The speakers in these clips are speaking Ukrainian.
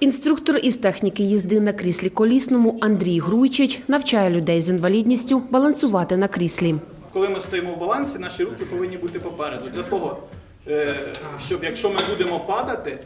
Інструктор із техніки їзди на кріслі колісному Андрій Груйчич навчає людей з інвалідністю балансувати на кріслі. Коли ми стоїмо в балансі, наші руки повинні бути попереду. Для того, е, щоб якщо ми будемо падати,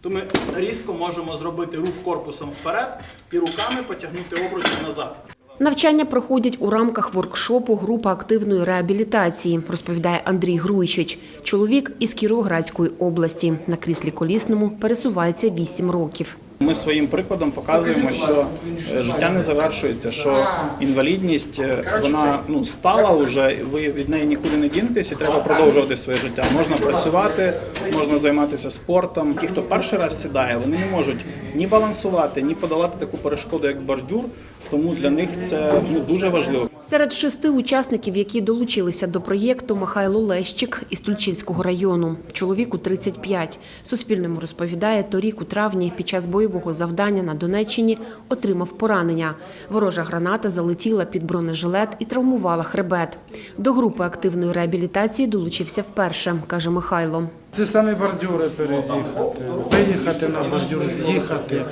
то ми різко можемо зробити рух корпусом вперед і руками потягнути обруч назад. Навчання проходять у рамках воркшопу група активної реабілітації, розповідає Андрій Груйчич. Чоловік із Кіровоградської області. На кріслі колісному пересувається 8 років. Ми своїм прикладом показуємо, що е, життя не завершується, що інвалідність е, вона ну стала вже. Ви від неї нікуди не дінетесь і треба продовжувати своє життя. Можна працювати, можна займатися спортом. Ті, хто перший раз сідає, вони не можуть ні балансувати, ні подолати таку перешкоду, як бордюр. Тому для них це ну дуже важливо. Серед шести учасників, які долучилися до проєкту, Михайло Лещик із Тульчинського району. Чоловіку 35. Суспільному розповідає, торік у травні під час бойового завдання на Донеччині отримав поранення. Ворожа граната залетіла під бронежилет і травмувала хребет. До групи активної реабілітації долучився вперше, каже Михайло. Це самі бордюри переїхати, виїхати на бордюр, з'їхати.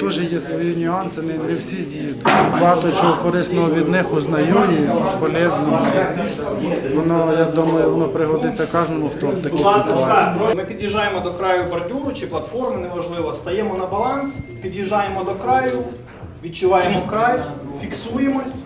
Теж є свої нюанси, не всі з'їдуть. Багато чого корисного від них узнаю і полезного. Воно, я думаю, воно пригодиться кожному, хто в такій ситуації. Ми під'їжджаємо до краю бордюру чи платформи, неважливо, стаємо на баланс, під'їжджаємо до краю, відчуваємо край, фіксуємось,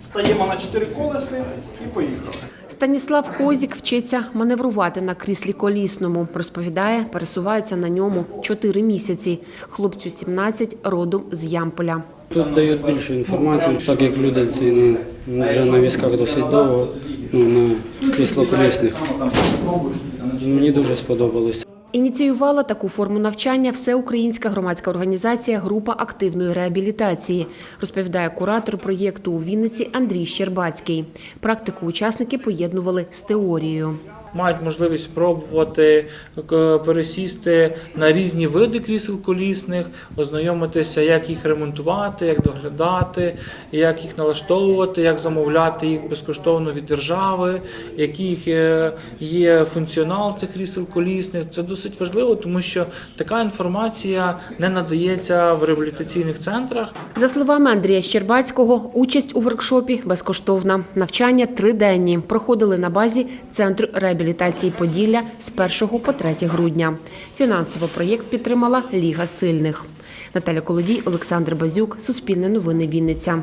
стаємо на чотири колеси і поїхали. Станіслав Козік вчиться маневрувати на кріслі колісному. Розповідає, пересувається на ньому 4 місяці. Хлопцю 17, родом з Ямполя. Тут дають більшу інформацію, так як люди ці вже на візках досить довго, ну, на кріслоколісних. Мені дуже сподобалось. Ініціювала таку форму навчання всеукраїнська громадська організація Група активної реабілітації, розповідає куратор проєкту у Вінниці Андрій Щербацький. Практику учасники поєднували з теорією. Мають можливість спробувати е, пересісти на різні види крісел колісних, ознайомитися, як їх ремонтувати, як доглядати, як їх налаштовувати, як замовляти їх безкоштовно від держави, який е, є функціонал цих крісел колісних. Це досить важливо, тому що така інформація не надається в реабілітаційних центрах. За словами Андрія Щербацького, участь у воркшопі безкоштовна. Навчання триденні проходили на базі Центру реабілітації Поділля з 1 по 3 грудня. Фінансово проєкт підтримала Ліга сильних. Наталя Колодій, Олександр Базюк, Суспільне новини Вінниця.